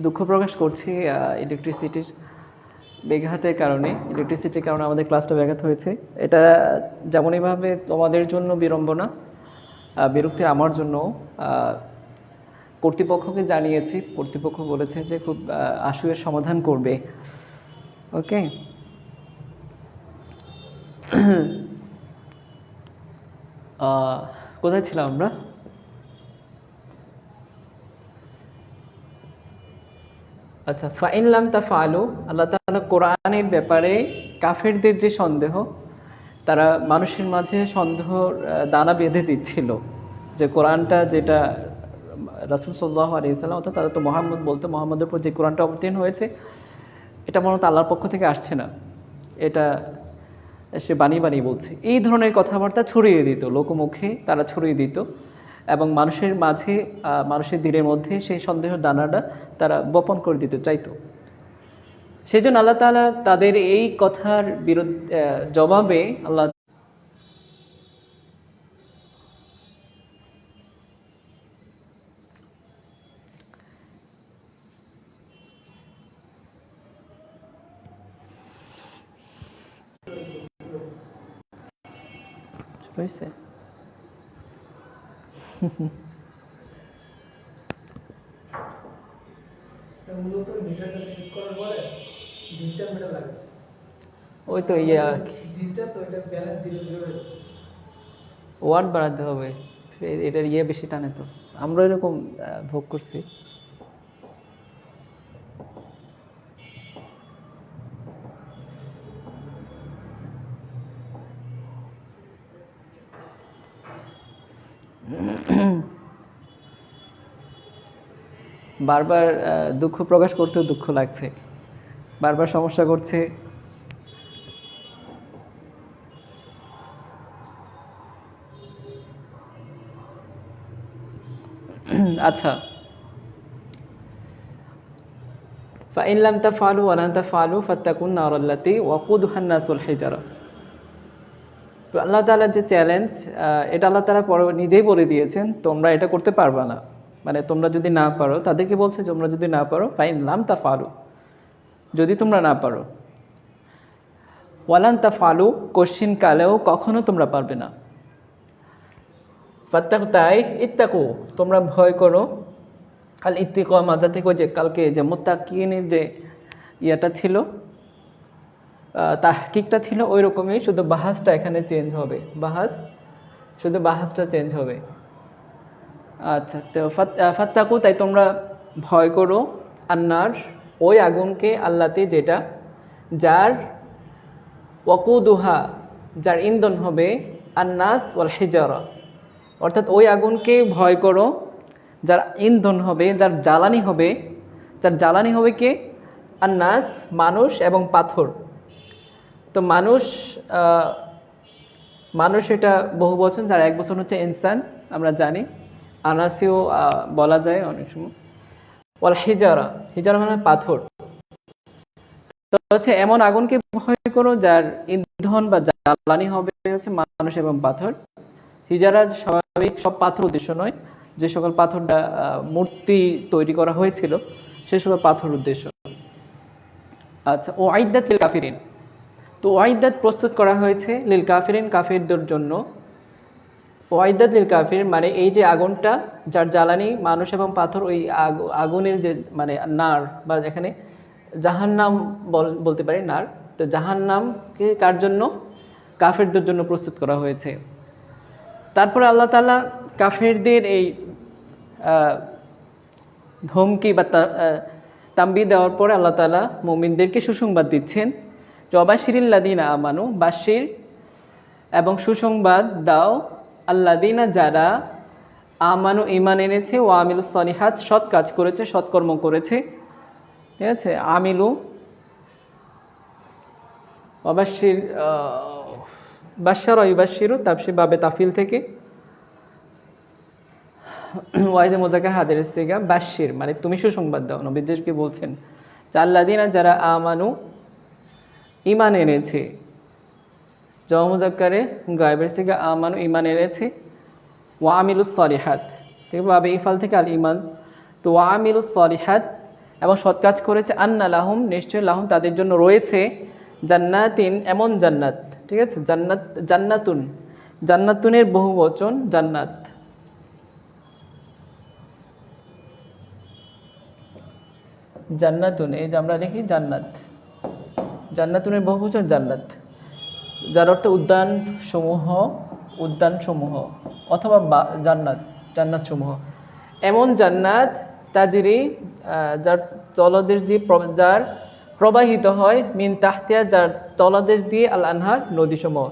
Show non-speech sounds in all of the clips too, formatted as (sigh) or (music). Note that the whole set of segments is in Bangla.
দুঃখ প্রকাশ করছি ইলেকট্রিসিটির ব্যাঘাতের কারণে। ইলেকট্রিসিটির কারণে আমাদের ক্লাসটা ব্যাঘাত হয়েছে। এটা যেমনইভাবে তোমাদের জন্য বিড়ম্বনা আহ, বিরক্তির আমার জন্য কর্তৃপক্ষকে জানিয়েছি। কর্তৃপক্ষ বলেছে যে খুব আহ, আশু সমাধান করবে। ওকে? (clears throat) কোথায় ছিলাম আমরা? আচ্ছা ফাইনলাম তা ফালু আল্লাহ তাআলা কোরআনের ব্যাপারে কাফেরদের যে সন্দেহ, তারা মানুষের মাঝে সন্দেহ দানা বেঁধে দিচ্ছিল যে কোরআনটা যেটা রাসুল সাল্লাহ আলিয়াল্লাম অর্থাৎ তারা তো মোহাম্মদ বলতে মোহাম্মদের উপর যে কোরআনটা অবতীর্ণ হয়েছে, এটা মূলত আল্লাহর পক্ষ থেকে আসছে না। এটা সে বানিয়ে বানিয়ে বলছে। এই ধরনের কথাবার্তা ছড়িয়ে দিত, লোকমুখে তারা ছড়িয়ে দিত। এবং মানুষের মাঝে মানুষের দিনের মধ্যে সেই সন্দেহ দানাটা তারা বপন করে দিতে চাইতো। সেই জন্য আল্লাহ তাআলা তাদের এই কথার বিরুদ্ধে জবাবে আল্লাহ হয়েছে মূলত মিটারটা চেঞ্জ করার পরে ডিজিটাল মিটার লাগছে ওই তো ইয়া ডিজিটাল তো এটা ব্যালেন্স জিরো জিরো ওয়ার্ড বাড়াতে হবে। এটার ইয়ে বেশি টানে তো। আমরা এরকম ভোগ করছি। (clears throat) বারবার আহ, দুঃখ প্রকাশ করতেও দুঃখ লাগছে বারবার সমস্যা করছে (clears throat) আচ্ছা فإن لم تفعلوا ولن تفعلوا فاتقوا النار التي وقودها الناس والحجارة তো আল্লাহ তাআলার যে চ্যালেঞ্জ এটা আল্লাহ তাআলা পর নিজেই বলে দিয়েছেন, তোমরা এটা করতে পারবা না। মানে তোমরা যদি না পারো, তাদেরকে বলছে, তোমরা যদি না পারো, ফাইন, লাম তা ফালু যদি তোমরা না পারো। ওয়ালান তা ফালু কোশ্চিন কালেও কখনো তোমরা পারবে না। ফাত্তাকু তাই, ইত্তাকু, তোমরা ভয় করো। আল ইত্তিক থেকে যে কালকে যে মোত্তাকিনের যে ইয়েটা ছিল তাহকিকটা ছিল ওই রকমই শুধু বাহাসটা এখানে চেঞ্জ হবে। বাহাস? শুধু বাহাসটা চেঞ্জ হবে। আচ্ছা তো ফাত্তাকু, তাই তোমরা ভয় করো। আন্নার, ওই আগুনকে আল্লাতে যেটা, যার ওয়াকুদুহা, যার ইন্ধন হবে আন্নাস ওয়াল হিজারা। অর্থাৎ ওই আগুনকে ভয় করো, যার ইন্ধন হবে, যার জ্বালানি হবে। যার জ্বালানি হবে কে? আন্নাস, মানুষ এবং পাথর। তো মানুষ মানুষ এটা বহু বছর, যার এক বছর হচ্ছে ইনসান, আমরা জানি। আনাসিও বলা যায় অনেক সময়। ওয়াল হিজারা হিজারা মানে পাথর। তো হচ্ছে এমন আগুনকে ভয় করো যার ইন্ধন বা জ্বালানি হবে হচ্ছে মানুষ এবং পাথর। হিজারা স্বাভাবিক সব পাথর উদ্দেশ্য নয়। যে সকল পাথরটা মূর্তি তৈরি করা হয়েছিল, সে সকল পাথর উদ্দেশ্য। আচ্ছা ও আইদাত কাফিরিন। তো ওয়াইদাত প্রস্তুত করা হয়েছে লিল কাফিরিন কাফিরদের জন্য। ওয়াইদাত লিল কাফির মানে এই যে আগুনটা, যার জ্বালানি মানুষ এবং পাথর ওই আগ- আগুনের যে মানে নার বা এখানে জাহান্নাম বল- বলতে পারি নার, তো জাহান্নামকে কার জন্য? কাফেরদের জন্য প্রস্তুত করা হয়েছে। তারপরে আল্লাহ তাআলা কাফেরদের এই ধমকি বা তাম্বি দেওয়ার পরে আল্লাহ তাআলা মুমিনদেরকে সুসংবাদ দিচ্ছেন। জবাশিরিল্লাদিনা আমানু, বাশির এবং সুসংবাদ দাও আল্লাদিনা যারা আমানু ইমান এনেছে ও আমিলু সলিহাত, সৎ কাজ করেছে সৎকর্ম করেছে, ঠিক আছে? আমিলু অবাশির বাসার ইবাশিরু তাপসি বাবে তাফিল থেকে। ওয়াইদে মোজাকার হাদের সিগা বাশির মানে তুমি সুসংবাদ দাও নবীদেরকে বলছেন চাল্লাদিনা যারা আমানু ইমান এনেছে। জমুজাক্কারে গায়েবের থেকে আমানু ইমান এনেছে। ওয়ামিলুস সলিহাত ঠিক আছে? বাবে ইফাল থেকে আল ইমান। তো ওয়া ওয়ামিলুস সলিহাত, এবং সৎ কাজ করেছে আন্না লাহুম, নিশ্চয় লাহুম তাদের জন্য রয়েছে জান্নাতিন, এমন জান্নাত, ঠিক আছে? জান্নাত, জান্নাতুন, জান্নাতুনের বহু বচন জান্নাত। জান্নাতুন, এই যে আমরা লিখি জান্নাত। জান্নাতুনের বহু বচন জান্নাত, যার অর্থ উদ্যান সমূহ উদ্যান সমূহ অথবা জান্নাত জান্নাত সমূহ এমন জান্নাত তাজিরি যার তলদেশ দিয়ে যার প্রবাহিত হয় মিন তাহতিয়া, যার তলদেশ দিয়ে আল আনহার নদী সমূহ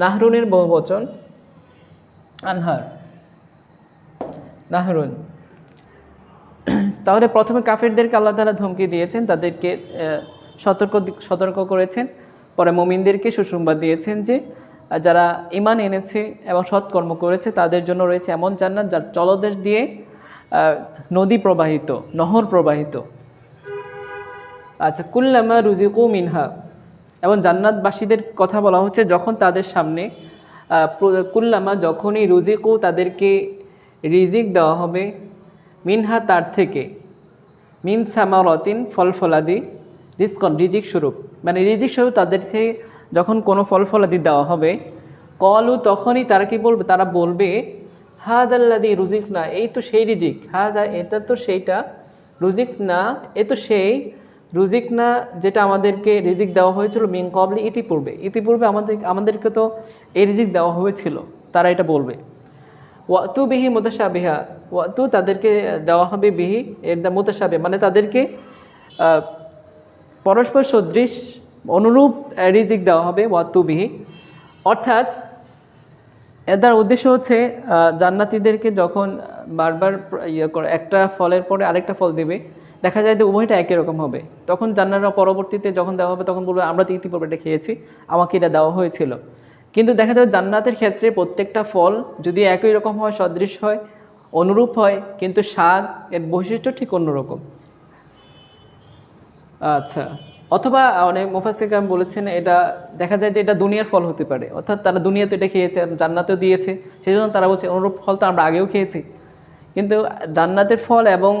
নাহরুনের বহু বচন আনহার, নাহরুন। তাহলে প্রথমে কাফেরদেরকে আল্লাহ তাআলা ধমকি দিয়েছেন, তাদেরকে সতর্ক সতর্ক করেছেন। পরে মমিনদেরকে সুসংবাদ দিয়েছেন যে যারা ইমান এনেছে এবং সৎকর্ম করেছে, তাদের জন্য রয়েছে এমন জান্নাত যার চলদেশ দিয়ে নদী প্রবাহিত, নহর প্রবাহিত। আচ্ছা কুল্লামা রুজিকু মিনহা। এবং জান্নাতবাসীদের কথা বলা হচ্ছে যখন তাদের সামনে কুল্লামা যখনই রুজিকু তাদেরকে রিজিক দেওয়া হবে, মিনহা তার থেকে, মিন সামারতিন ফল ফলাদি রিস্কন রিজিক স্বরূপ। মানে রিজিক স্বরূপ তাদেরকে যখন কোনো ফল ফলাদি দেওয়া হবে, কলু তখনই তারা কি বলবে? তারা বলবে হাদ আল্লাদি রুজিক না এই তো সেই রিজিক। হাজা এটা তো সেইটা। রুজিক না এ তো সেই। রুজিক না যেটা আমাদেরকে রিজিক দেওয়া হয়েছিল মিন কবলি ইতিপূর্বে। ইতিপূর্বে আমাদের, আমাদেরকে তো এই রিজিক দেওয়া হয়েছিল। তারা এটা বলবে। ওয়াতু বিহি মুতাসাবিহা ওয়াতু তাদেরকে দেওয়া হবে বিহি, এর মুতাসাবি মানে তাদেরকে পরস্পর সদৃশ অনুরূপ রিজিক দেওয়া হবে ওয়াতু বিহি অর্থাৎ দ্বারা উদ্দেশ্য হচ্ছে জান্নাতীদেরকে যখন বারবার ইয়ে করে, একটা ফলের পরে আরেকটা ফল দেবে, দেখা যায় যে উভয়টা একই রকম হবে। তখন জান্নারা পরবর্তীতে যখন দেওয়া হবে, তখন বলবে, আমরা তো ইতিপূর্বে এটা খেয়েছি, আমাকে এটা দেওয়া হয়েছিল। কিন্তু দেখা যায় জান্নাতের ক্ষেত্রে প্রত্যেকটা ফল যদি একই রকম হয়, সদৃশ হয়, অনুরূপ হয়, কিন্তু স্বাদ, এর বৈশিষ্ট্য ঠিক অন্যরকম। আচ্ছা। অথবা অনেক মুফাসিকাম বলেছেন এটা দেখা যায় যে এটা দুনিয়ার ফল হতে পারে। অর্থাৎ তারা দুনিয়াতে এটা খেয়েছে, জান্নাতেও দিয়েছে। সেই জন্য তারা বলছে অনুরূপ ফল তো আমরা আগেও খেয়েছি। কিন্তু জান্নাতের ফল এবং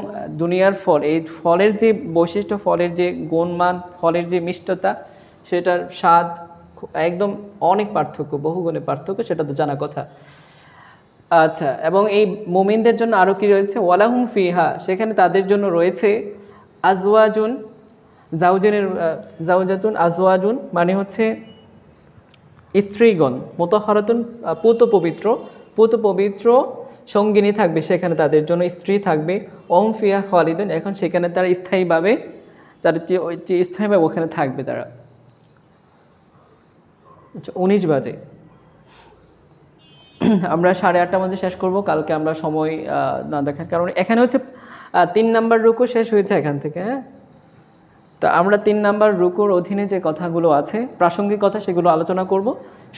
দুনিয়ার ফল, এই ফলের যে বৈশিষ্ট্য, ফলের যে গুণমান, ফলের যে মিষ্টতা, সেটার স্বাদ একদম অনেক পার্থক্য, বহুগুণে পার্থক্য, সেটা তো জানা কথা। আচ্ছা এবং এই মোমিনদের জন্য আরও কি রয়েছে? ওয়ালাহুম ফিহা, সেখানে তাদের জন্য রয়েছে আজওয়াজুন জাউজেনের জাউজাতুন আজওয়াজুন মানে হচ্ছে স্ত্রীগণ, মোতহরাতুন পুত পবিত্র। পুত পবিত্র সঙ্গিনী থাকবে, সেখানে তাদের জন্য স্ত্রী থাকবে। ওম ফিয়া খালিদুন, এখন সেখানে তারা স্থায়ীভাবে তাদের যে স্থায়ীভাবে ওখানে থাকবে তারা। আচ্ছা উনিশ বাজে। আমরা সাড়ে আটটা মাঝে শেষ করব, কালকে আমরা সময় না দেখার কারণ। এখানে হচ্ছে তিন নাম্বার রুকু শেষ হয়েছে এখান থেকে হ্যাঁ? তা আমরা তিন নাম্বার রুকুর অধীনে যে কথাগুলো আছে, প্রাসঙ্গিক কথা সেগুলো আলোচনা করব।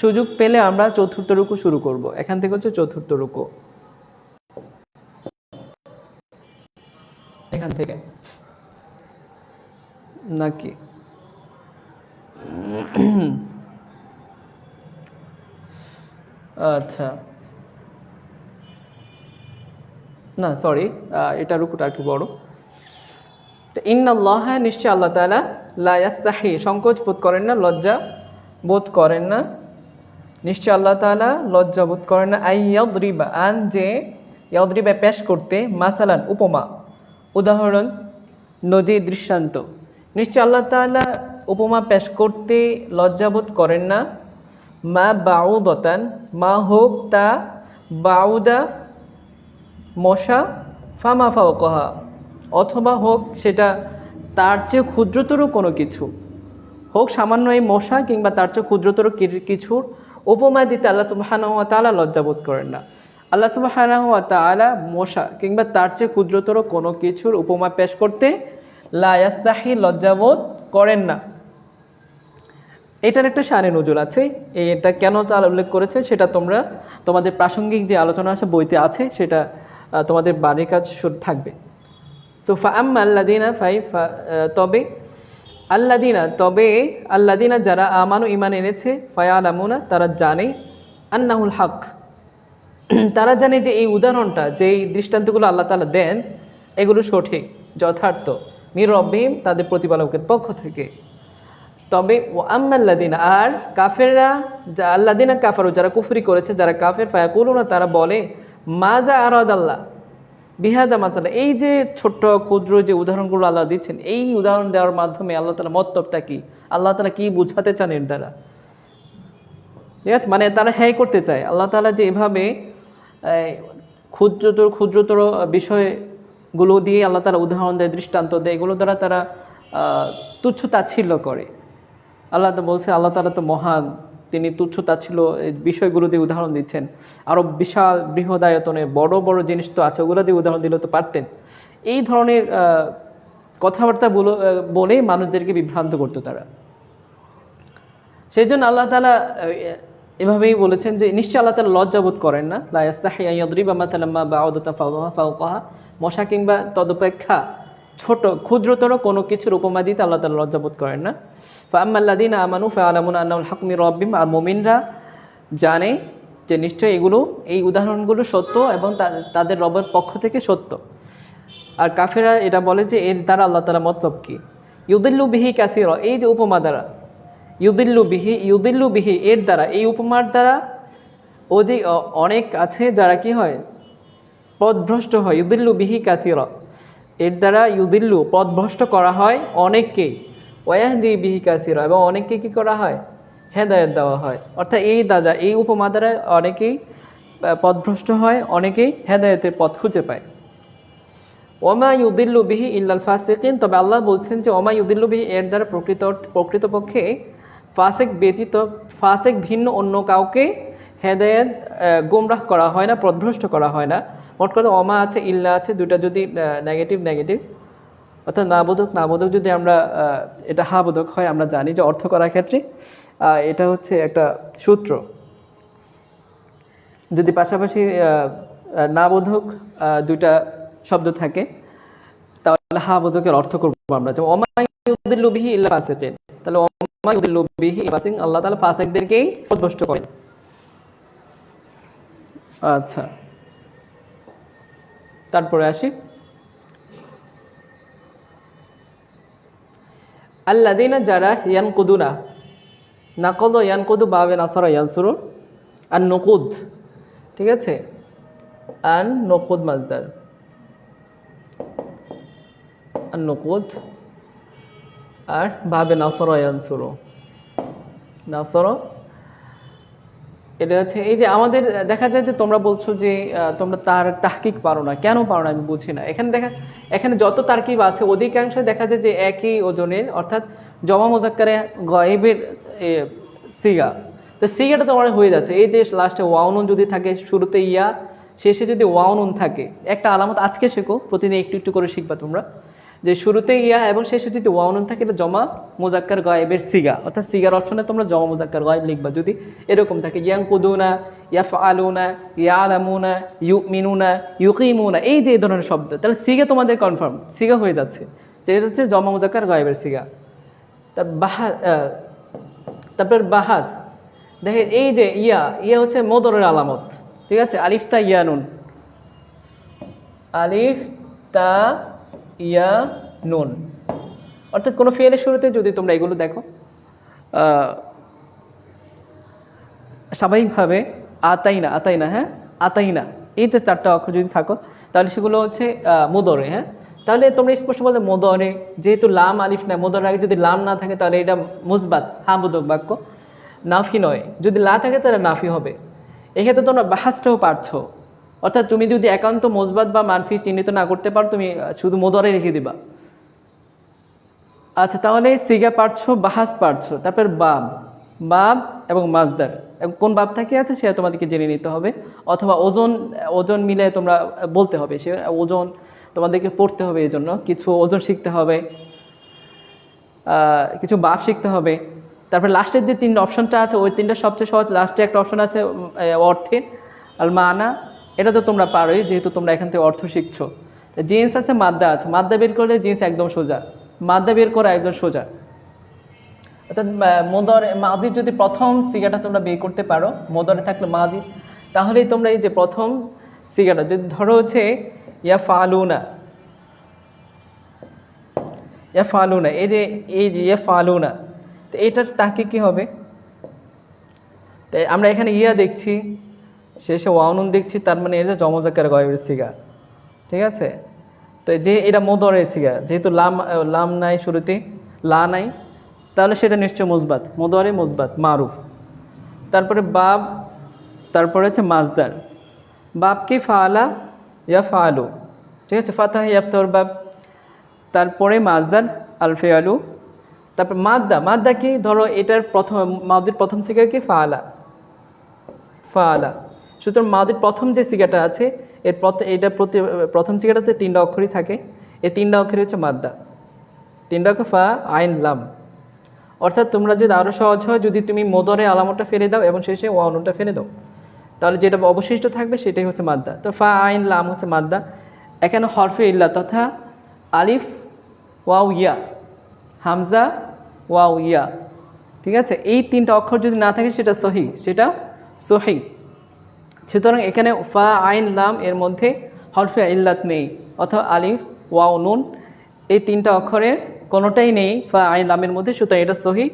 সুযোগ পেলে আমরা চতুর্থ রুকু শুরু করব। এখান থেকে হচ্ছে চতুর্থ রুকু। এখান থেকে। নাকি? আচ্ছা। না সরি এটা রুকুটা একটু বড়। তো ইন্নাল্লাহ নিশ্চয় আল্লাহ তাআলা লা ইয়াস্তাহি, সংকোচ বোধ করেন না, লজ্জা বোধ করেন না। নিশ্চয় আল্লাহ তাআলা লজ্জা বোধ করেন না। আই ইয়াদরিবা, আন যে ইয়াদরিবা পেশ করতে, মাসালান উপমা, উদাহরণ নদী দৃষ্টান্ত। নিশ্চয় আল্লাহ তাআলা উপমা পেশ করতে লজ্জাবোধ করেন না। মা বাউদতান, মা হোক তা বাউদা মশা, ফামা ফাওকহা। অথবা হোক সেটা তার চেয়ে ক্ষুদ্রতর কোনো কিছু। হোক সামান্য এই মশা কিংবা তার চেয়ে ক্ষুদ্রতর কিছুর উপমা দিতে আল্লাহ সুবাহানাহু তাআলা লজ্জাবোধ করেন না। আল্লাহ সুবাহানাহু তাআলা মশা কিংবা তার চেয়ে ক্ষুদ্রতর কোনো কিছুর উপমা পেশ করতে লায়াস্তাহি লজ্জাবোধ করেন না। এটার একটা সারে নজুল আছে। এটা কেন তার উল্লেখ করেছে সেটা তোমরা, তোমাদের প্রাসঙ্গিক যে আলোচনা আছে, বইতে আছে, সেটা তোমাদের বাড়ির কাজ থাকবে। তো ফাম আল্লাদিনা ফাই তবে আল্লাদিনা তবে আল্লাদিনা যারা আমানু ইমান এনেছে ফায়াল আমুনা তারা জানে আন্নাহুল হক। (clears throat) তারা জানে যে এই উদাহরণটা, যে এই দৃষ্টান্তগুলো আল্লাহ তালা দেন, এগুলো সঠিক, যথার্থ। মির রব্বিম তাদের প্রতিপালকের পক্ষ থেকে। তবে আম্মাল্লাদিন আর কাফেররা যা আল্লাদিনা কাফারু, যারা কুফরি করেছে, যারা কাফের, ফায়াকুলুনা, তারা বলে মাজা আরাদ আল্লাহ বিহাদা মাতালা, এই যে ছোট্ট ক্ষুদ্র যে উদাহরণগুলো আল্লাহ দিচ্ছেন, এই উদাহরণ দেওয়ার মাধ্যমে আল্লাহ তালা মতলবটা কি? আল্লাহ তালা কি বুঝাতে চান এর দ্বারা? ঠিক আছে? মানে তারা হ্যাঁ করতে চায়। আল্লাহ তালা যে এভাবে ক্ষুদ্রতর ক্ষুদ্রতর বিষয়গুলো দিয়ে আল্লাহ তালা উদাহরণ দেয়, দৃষ্টান্ত দেয়, এগুলো দ্বারা তারা তুচ্ছ তাচ্ছিল্য করে। আল্লাহ তো বলছে, আল্লাহ তালা তো মহান। তিনি তুচ্ছ ছিল এই বিষয়গুলো দিয়ে উদাহরণ দিচ্ছেন। আরও বিশাল বৃহদায়তনে বড় বড় জিনিস তো আছে, ওগুলো দিয়ে উদাহরণ দিলে তো পারতেন। এই ধরনের কথাবার্তা বলে মানুষদেরকে বিভ্রান্ত করতো তারা। সেই জন্য আল্লাহ তালা এভাবেই বলেছেন যে, নিশ্চয়ই আল্লাহ তালা লজ্জাবোধ করেন না। লাইয়াস্তাহিয়াদ্রিবা মাতালাম্মা বা অদতা ফাউকাহা মশা কিংবা তদপেক্ষা ছোট, ক্ষুদ্রতর কোনো কিছুর উপমা দিতে আল্লাহ তালা লজ্জাবোধ করেন না। ফাম্মাল্লাদিন আমানু ফালামুন আন্নাউল হাকমি রব্বিম আর মোমিনরা জানে যে নিশ্চয়ই এগুলো এই উদাহরণগুলো সত্য এবং তাদের রবের পক্ষ থেকে সত্য। আর কাফেরা এটা বলে যে এর দ্বারা আল্লাহ তালা মতলব কি? ইউদিল্লু বিহি কাসির, এই যে উপমা দ্বারা। ইউদিল্লু বিহি ইউদিল্লু বিহি এর দ্বারা, এই উপমার দ্বারা অধিক অনেক আছে যারা কি হয়? পথভ্রষ্ট হয়। ইউদিল্লু বিহি কাসির, এর দ্বারা ইউদিল্লু পথভ্রষ্ট করা হয় অনেককেই। ওয়াহদি বিহি কাসির এবং অনেককে কী করা হয়? হেদায়ত দেওয়া হয়। অর্থাৎ এই দাদা, এই উপমা দ্বারা অনেকেই পথভ্রষ্ট হয়, অনেকেই হেদায়তের পথ খুঁজে পায়। ওমা ইউদিল্লু বিহি ইল্লাল ফাসিকিন, তবে আল্লাহ বলছেন যে ওমা বিহি এর দ্বারা প্রকৃত প্রকৃতপক্ষে ফাসেক ব্যতীত, ফাসেক ভিন্ন অন্য কাউকে হেদায়েত গোমরাহ করা হয় না, পথভ্রষ্ট করা হয় না। মোট কথা অমা আছে, ইল্লা আছে দুটা যদি নেগেটিভ নেগেটিভ অর্থাৎ নাবোধক নাবোধক যদি আমরা এটা হাবোধক হয়, আমরা জানি যে অর্থ করার ক্ষেত্রে এটা হচ্ছে একটা সূত্র। যদি পাশাপাশি নাবোধক দুইটা শব্দ থাকে, তাহলে হা বোধকের অর্থ করব আমরা। যে অমায়ুদ্দিল্লু বিহি ইল্লা ফাসিকিন। তাহলে অমায়ুদ্দিল্লু বিহি ফাসিক আল্লাহ তাআলা ফাসিকদেরকেই পথভ্রষ্ট করেন। আচ্ছা। তারপরে আসি। আল্লাদিনা যারা ইয়ান ইয়ানকুদুনা, নাকদ ইয়ানকুদু বাবে নাসারা ইয়ানসুরু আর নকুদ ঠিক আছে? আর নকুদ মাজদার আর নকুদ আর বাবে নাসর ইয়ানসুরু নাসর এটা হচ্ছে এই যে আমাদের, দেখা যায় যে তোমরা বলছো যে তোমরা তার তাহকিক পারো না। কেন পারো না আমি বুঝি না। এখানে দেখা, এখানে যত তার্কিব আছে অধিকাংশ দেখা যায় যে একই ওজনের, অর্থাৎ জমা মোজাক্কারে গয়েবের সিগা। তো সিগাটা তোমার হয়ে যাচ্ছে। এই যে লাস্টে ওয়াউনুন যদি থাকে, শুরুতে ইয়া, শেষে যদি ওয়াউনুন থাকে, একটা আলামত আজকে শেখো, প্রতিদিন একটু একটু করে শিখবা তোমরা। যে শুরুতে ইয়া এবং শেষে যদি ওয়াউনুন থাকে, এটা জমা মোজাক্কার গায়েবের সিগা। অর্থাৎ সিগার অপশনে তোমরা জমা মোজাক্কার গায়েব লিখবা। যদি এরকম থাকে ইয়াং কুদুনা ইয়া ফালুনা ইয়া আলামুনা ইউ মিনুনা ইউকিমুনা, এই যে এই ধরনের শব্দ, তাহলে সিগা তোমাদের কনফার্ম সিগা হয়ে যাচ্ছে। যে এটা হচ্ছে জমা মোজাক্কার গায়েবের সিগা। তা বাহা তারপর বাহাস দেখে এই যে ইয়া ইয়া হচ্ছে মোদরের আলামত, ঠিক আছে? আলিফ তা ইয়া নুন। আলিফ তা ইয়া, নুন। অর্থাৎ কোনো ফেলের শুরুতে যদি তোমরা এগুলো দেখো স্বাভাবিকভাবে আতাইনা আতাইনা হ্যাঁ? আতাইনা, এই যে চারটা অক্ষর যদি থাকো, তাহলে সেগুলো হচ্ছে মোদরে হ্যাঁ? তাহলে তোমরা স্পষ্ট বলতে মোদরে, যেহেতু লাম আলিফ না, মোদরের আগে যদি লাম না থাকে, তাহলে এটা মুজবাত হামুদক বাক্য। নাফি নয়। যদি লা থাকে, তাহলে নাফি হবে। এক্ষেত্রে তোমরা বাহাসটাও পারছ। অর্থাৎ তুমি যদি একান্ত মজবাদ বা মানফি চিহ্নিত না করতে পারো, তুমি শুধু মোদরে রেখে দিবা। আচ্ছা তাহলে সিগা পারছ বাহাস পারছ তারপর বাব বাব এবং মাজদার। কোন বাব থাকে আছে সেটা তোমাদেরকে জেনে নিতে হবে। অথবা ওজন ওজন মিলে তোমরা বলতে হবে, সে ওজন তোমাদেরকে পড়তে হবে এই জন্য কিছু ওজন শিখতে হবে কিছু বাপ শিখতে হবে। তারপর লাস্টের যে তিন অপশনটা আছে, ওই তিনটা সবচেয়ে সহজ, লাস্টে একটা অপশন আছে অর্থের আল মানা এটা তো তোমরা পারোই, যেহেতু তোমরা এখান থেকে অর্থ শিখছো। জিন্স আছে, মাদ্দা আছে। মাদ্দা বের করলে জিন্স একদম সোজা। মাদ্দা বের করা একদম সোজা। অর্থাৎ মোদর, মাদির যদি প্রথম সিগাটা তোমরা বের করতে পারো, মোদরে থাকলে মাদির, তাহলেই তোমরা এই যে প্রথম সিগাটা, যদি ধরো হচ্ছে ইয়া ফালুনা ইয়া ফালুনা এই যে এই যে ইয়া ফালুনা তো এটার তাকে কি হবে? তাই আমরা এখানে ইয়া দেখছি। শেষে ওয়াউনুন দেখছি, তার মানে এটা জমজাকার গয়ের সিগা। ঠিক আছে? তো যে এটা মোদরের সিগা, যেহেতু লাম লাম নাই শুরুতে, লা নাই, তাহলে সেটা নিশ্চয় মুজবাত। মোদরে মুজবাত, মারুফ। তারপরে বাব, তারপরে হচ্ছে মাজদার। বাবকে ফালা? ইয়া ফালু। ঠিক আছে? ফাতাহ ইয়াফতর বাব। তারপরে মাজদার আলফে আলু তারপর মাদ্দা। মাদ্দা কি? ধরো এটার প্রথম মাদির প্রথম সিগা কি? ফালা। ফালা। সুতরাং মাদির প্রথম যে সিগাটা আছে, এর এটা প্রতি, প্রথম সিগাটাতে তিনটা অক্ষরই থাকে। এই তিনটা অক্ষরই হচ্ছে মাদ্দা। তিনটা অক্ষর ফা, আইন, লাম। অর্থাৎ তোমরা যদি আরও সহজ হয়, যদি তুমি মোদরে আলামতটা ফেলে দাও এবং শেষে ওয়ানুটা ফেলে দাও, তাহলে যেটা অবশিষ্ট থাকবে সেটাই হচ্ছে মাদ্দা। তো ফা, আইন, লাম হচ্ছে মাদ্দা। এখানে হরফে ইল্লা তথা আলিফ, ওয়াও, ইয়া, হামজা, ওয়াও, ইয়া। ঠিক আছে? এই তিনটা অক্ষর যদি না থাকে, সেটা সহি। সেটা সহি। সুতরাং এখানে ফা, আইন, লাম এর মধ্যে হরফে ইল্লাত নেই, অথবা আলিফ, ওয়াও, নুন, এই তিনটা অক্ষরের কোনোটাই নেই ফা, আইন লামের মধ্যে, সুতরাং এটা সহি।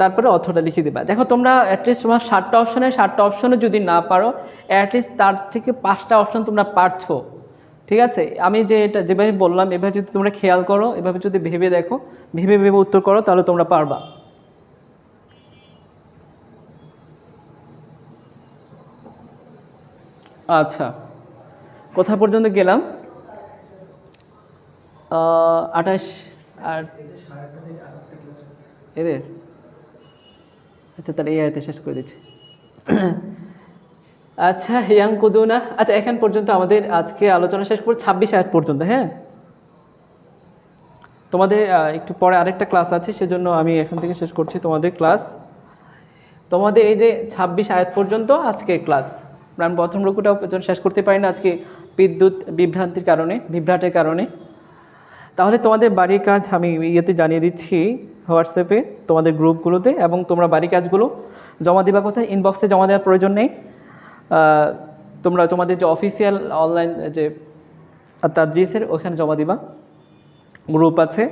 তারপরে অর্থটা লিখে দিবা। দেখো, তোমরা অ্যাটলিস্ট তোমার সাতটা অপশনে সাতটা অপশনে যদি না পারো অ্যাটলিস্ট তার থেকে পাঁচটা অপশন তোমরা পারছ। ঠিক আছে? আমি যে এটা যেভাবে বললাম, এভাবে যদি তোমরা খেয়াল করো, এভাবে যদি ভেবে দেখো, ভেবে ভেবে উত্তর করো, তাহলে তোমরা পারবা। আচ্ছা। কোথা পর্যন্ত গেলাম? আঠাশ আর এদের? আচ্ছা তাহলে এই আয়তে শেষ করে দিচ্ছি। আচ্ছা ইয়াং কুদুনা। আচ্ছা এখান পর্যন্ত আমাদের আজকে আলোচনা শেষ করে ছাব্বিশ আয়াত পর্যন্ত হ্যাঁ? তোমাদের একটু পরে আরেকটা ক্লাস আছে, সেজন্য আমি এখান থেকে শেষ করছি তোমাদের ক্লাস। তোমাদের এই যে ছাব্বিশ আয়াত পর্যন্ত আজকে ক্লাস। আমি প্রথম রুকুটাও পর্যন্ত শেষ করতে পারি না আজকে বিদ্যুৎ বিভ্রান্তির কারণে, বিভ্রাটের কারণে। তাহলে তোমাদের বাড়ির কাজ আমি ইয়েতে জানিয়ে দিচ্ছি, হোয়াটসঅ্যাপে, তোমাদের গ্রুপগুলোতে এবং তোমরা বাড়ির কাজগুলো জমা দেওয়া কোথায় ইনবক্সে জমা দেওয়ার প্রয়োজন নেই। তোমরা তোমাদের যে অফিসিয়াল অনলাইন যে তাদ্রিসের ওখানে জমা দিবা। গ্রুপ আছে,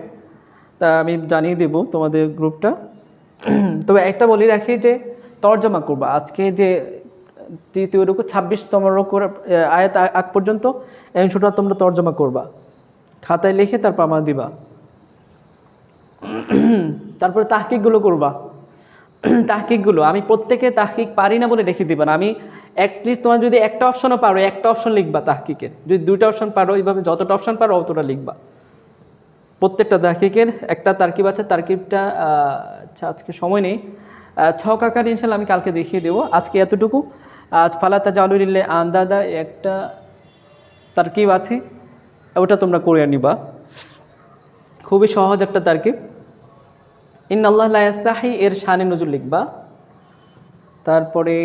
তা আমি জানিয়ে দেব তোমাদের গ্রুপটা। (clears throat) তবে একটা বলি রাখি যে তর্জমা করবা। আজকে যে তৃতীয় রুকু ছাব্বিশতম রুকুর আয়াত আগ পর্যন্ত অংশটা তোমরা তর্জমা করবা। খাতায় লিখে তারপর আমার দিবা। তারপরে তাহকিকগুলো করবা। তাহকিকগুলো আমি প্রত্যেকে তাহকিক পারি না বলে রেখে দিবা না। আমি অ্যাটলিস্ট তোমার যদি একটা অপশনও পারো একটা অপশন লিখবা তাহকিকের যদি দুইটা অপশন পারো এইভাবে যতটা অপশন পারো অতটা লিখবা। প্রত্যেকটা তাহকিকের একটা তারকিব আছে তারকিবটা আচ্ছা আজকে সময় নেই। আহ, ছক আকার ইনশাল্লাহ আমি কালকে দেখিয়ে দেবো। আজকে এতটুকু। আজ ফালাতা জালুলিল্লে আন্দাদা একটা তারকিব আছে, ওটা তোমরা করে নিবা। খুবই সহজ একটা তারকিব। ইন আল্লাহ এর শানে নজর লিখবা। তারপরে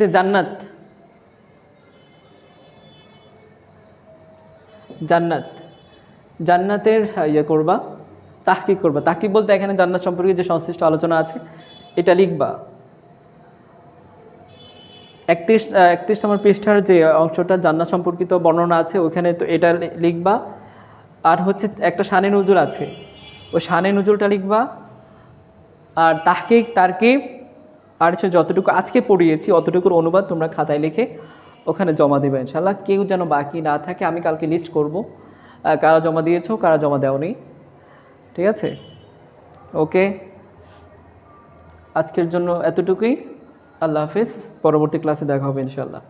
যে জান্নাত। জান্নাত। জান্নাতের ইয়ে করবা, তাহকিক করবা। তাহকিক বলতে এখানে জান্নাত সম্পর্কে যে সংশ্লিষ্ট আলোচনা আছে, এটা লিখবা। একত্রিশ একত্রিশ নম্বর পৃষ্ঠার যে অংশটা জান্নাত সম্পর্কিত বর্ণনা আছে, ওখানে তো এটা লিখবা। আর হচ্ছে একটা শানে নজুল আছে। ওই শানে নজুলটা লিখবা। আর তাহকিক, তারকিব আর সে যতটুকু আজকে পড়িয়েছি, অতটুকুর অনুবাদ তোমরা খাতায় লিখে ওখানে জমা দেবে ইনশাল্লাহ কেউ যেন বাকি না থাকে, আমি কালকে লিস্ট করব। কারা জমা দিয়েছ, কারা জমা দেওনি। ঠিক আছে? ওকে। আজকের জন্য এতটুকুই। আল্লাহ হাফিজ। পরবর্তী ক্লাসে দেখা হবে ইনশাল্লাহ